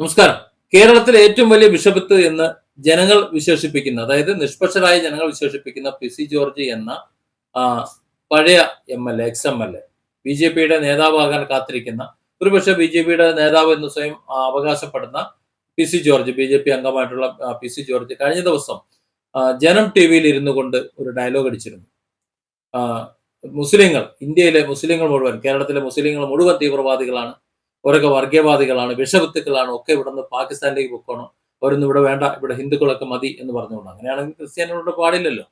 നമസ്കാരം. കേരളത്തിലെ ഏറ്റവും വലിയ ബിഷപ്പത്ത് എന്ന് ജനങ്ങൾ വിശേഷിപ്പിക്കുന്ന അതായത് നിഷ്പക്ഷരായ ജനങ്ങൾ വിശേഷിപ്പിക്കുന്ന പി സി ജോർജ് എന്ന പഴയ M L A X M L A B J പിയുടെ നേതാവാകാൻ കാത്തിരിക്കുന്ന ഒരുപക്ഷെ ബി ജെ പിയുടെ നേതാവ് എന്ന് സ്വയം അവകാശപ്പെടുന്ന P C George B J P അംഗമായിട്ടുള്ള P C George കഴിഞ്ഞ ദിവസം ജനം ടി വിയിൽ ഇരുന്നു കൊണ്ട് ഒരു ഡയലോഗ് അടിച്ചിരുന്നു. മുസ്ലിങ്ങൾ ഇന്ത്യയിലെ മുസ്ലിങ്ങൾ മുഴുവൻ കേരളത്തിലെ മുസ്ലിങ്ങൾ മുഴുവൻ തീവ്രവാദികളാണ് അവരൊക്കെ വർഗീയവാദികളാണ് വിഷവിത്തുക്കളാണ് ഒക്കെ ഇവിടെ നിന്ന് പാകിസ്ഥാനിലേക്ക് പൊക്കണം. അവരൊന്നും ഇവിടെ വേണ്ട ഇവിടെ ഹിന്ദുക്കളൊക്കെ മതി എന്ന് പറഞ്ഞുകൊണ്ട് അങ്ങനെയാണെങ്കിൽ ക്രിസ്ത്യാനികളുടെ പാടില്ലല്ലോ.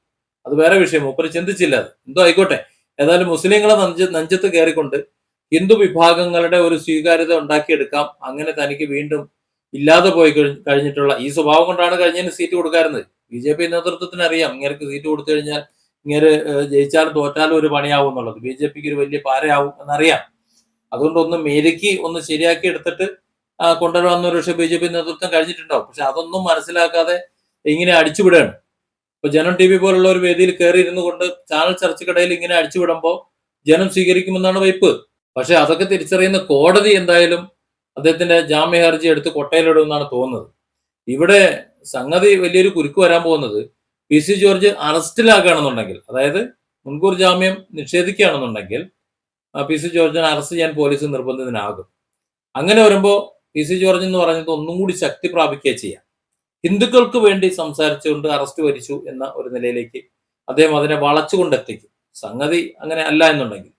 അത് വേറെ വിഷയം മൂപ്പര് ചിന്തിച്ചില്ല അത്. എന്തോ ആയിക്കോട്ടെ. ഏതായാലും മുസ്ലിങ്ങളെ നഞ്ച് നെഞ്ചത്ത് കയറിക്കൊണ്ട് ഹിന്ദു വിഭാഗങ്ങളുടെ ഒരു സ്വീകാര്യത ഉണ്ടാക്കിയെടുക്കാം. അങ്ങനെ തനിക്ക് വീണ്ടും ഇല്ലാതെ പോയി കഴി- കഴിഞ്ഞിട്ടുള്ള ഈ സ്വഭാവം കൊണ്ടാണ് കഴിഞ്ഞതിന് സീറ്റ് കൊടുക്കാറുന്നത്. ബി ജെ പി നേതൃത്വത്തിന് അറിയാം ഇങ്ങനെ സീറ്റ് കൊടുത്തു കഴിഞ്ഞാൽ ഇങ്ങനെ ജയിച്ചാലും തോറ്റാലും ഒരു പണിയാവും എന്നുള്ളത്. ബി ജെ പിക്ക് ഒരു വലിയ പാരയാവും എന്നറിയാം. അതുകൊണ്ട് ഒന്ന് മേരിക്ക് ഒന്ന് ശരിയാക്കി എടുത്തിട്ട് കൊണ്ടുവരാമെന്ന് ഒരു പക്ഷേ ബി ജെ പി നേതൃത്വം കഴിഞ്ഞിട്ടുണ്ടാവും. പക്ഷെ അതൊന്നും മനസ്സിലാക്കാതെ ഇങ്ങനെ അടിച്ചുവിടുകയാണ്. ഇപ്പൊ ജനം ടി വി പോലുള്ള ഒരു വേദിയിൽ കയറി ഇരുന്നു കൊണ്ട് ചാനൽ ചർച്ചക്കിടയിൽ ഇങ്ങനെ അടിച്ചുവിടുമ്പോൾ ജനം സ്വീകരിക്കുമെന്നാണ് വയ്പ് പക്ഷെ അതൊക്കെ തിരിച്ചറിയുന്ന കോടതി എന്തായാലും അദ്ദേഹത്തിന്റെ ജാമ്യ ഹർജി എടുത്ത് കൊട്ടയിലിടുമെന്നാണ് തോന്നുന്നത്. ഇവിടെ സംഗതി വലിയൊരു കുരുക്ക് വരാൻ പോകുന്നത് പി സി ജോർജ് അറസ്റ്റിലാക്കുകയാണെന്നുണ്ടെങ്കിൽ അതായത് മുൻകൂർ ജാമ്യം നിഷേധിക്കുകയാണെന്നുണ്ടെങ്കിൽ പി സി ജോർജിനെ അറസ്റ്റ് ചെയ്യാൻ പോലീസ് നിർബന്ധിതനാകും. അങ്ങനെ വരുമ്പോൾ പി സി ജോർജ് എന്ന് പറയുന്നത് ഒന്നും കൂടി ശക്തി പ്രാപിക്കുക ചെയ്യാം. ഹിന്ദുക്കൾക്ക് വേണ്ടി സംസാരിച്ചുകൊണ്ട് അറസ്റ്റ് വരിച്ചു എന്ന ഒരു നിലയിലേക്ക് അദ്ദേഹം അതിനെ വളച്ചുകൊണ്ടെത്തിക്കും. സംഗതി അങ്ങനെ അല്ല എന്നുണ്ടെങ്കിൽ.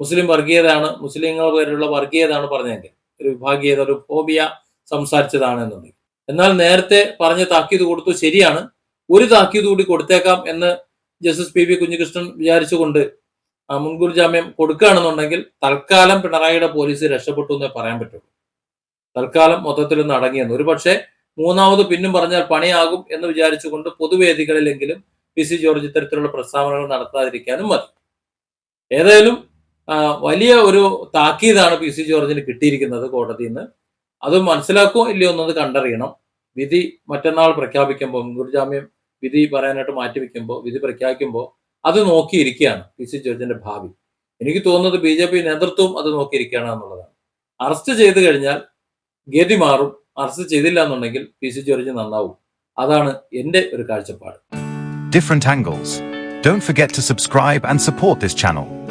മുസ്ലിം വർഗീയതയാണ് മുസ്ലിങ്ങൾ പേരുള്ള വർഗീയതാണ് പറഞ്ഞെങ്കിൽ. ഒരു വിഭാഗീയത ഒരു ഫോബിയ സംസാരിച്ചതാണ് എന്നുണ്ടെങ്കിൽ. എന്നാൽ നേരത്തെ പറഞ്ഞ താക്കീത് കൊടുത്തു ശരിയാണ്. ഒരു താക്കീത് കൂടി കൊടുത്തേക്കാം എന്ന് ജസ്റ്റിസ് പി വി കുഞ്ഞികൃഷ്ണൻ വിചാരിച്ചുകൊണ്ട് മുൻകൂർ ജാമ്യം കൊടുക്കുകയാണെന്നുണ്ടെങ്കിൽ തൽക്കാലം പിണറായിയുടെ പോലീസ് രക്ഷപ്പെട്ടു എന്നേ പറയാൻ പറ്റുള്ളൂ. തൽക്കാലം മൊത്തത്തിൽ ഒന്ന് അടങ്ങിയെന്ന്. ഒരു പക്ഷേ മൂന്നാമത് പിന്നും പറഞ്ഞാൽ പണിയാകും എന്ന് വിചാരിച്ചുകൊണ്ട് പൊതുവേദികളിലെങ്കിലും പി സി ജോർജ് ഇത്തരത്തിലുള്ള പ്രസ്താവനകൾ നടത്താതിരിക്കാനും മതി. ഏതായാലും വലിയ ഒരു താക്കീതാണ് പി സി ജോർജിന് കിട്ടിയിരിക്കുന്നത് കോടതിയിൽ നിന്ന് അത് മനസ്സിലാക്കുമോ ഇല്ലയോ എന്നത് കണ്ടറിയണം. വിധി മറ്റന്നാൾ പ്രഖ്യാപിക്കുമ്പോൾ മുൻകൂർ ജാമ്യം വിധി പറയാനായിട്ട് മാറ്റിവെക്കുമ്പോൾ വിധി പ്രഖ്യാപിക്കുമ്പോൾ അത് നോക്കിയിരിക്കുകയാണ് പി സി ജോർജിന്റെ ഭാവി. എനിക്ക് തോന്നുന്നത് ബി ജെ പി നേതൃത്വവും അത് നോക്കിയിരിക്കുകയാണ് എന്നുള്ളതാണ്. അറസ്റ്റ് ചെയ്ത് കഴിഞ്ഞാൽ ഗതി മാറും. അറസ്റ്റ് ചെയ്തില്ല എന്നുണ്ടെങ്കിൽ പി സി ജോർജ് നന്നാവും. അതാണ് എന്റെ ഒരു കാഴ്ചപ്പാട്. Different angles. Don't forget to subscribe and support this channel.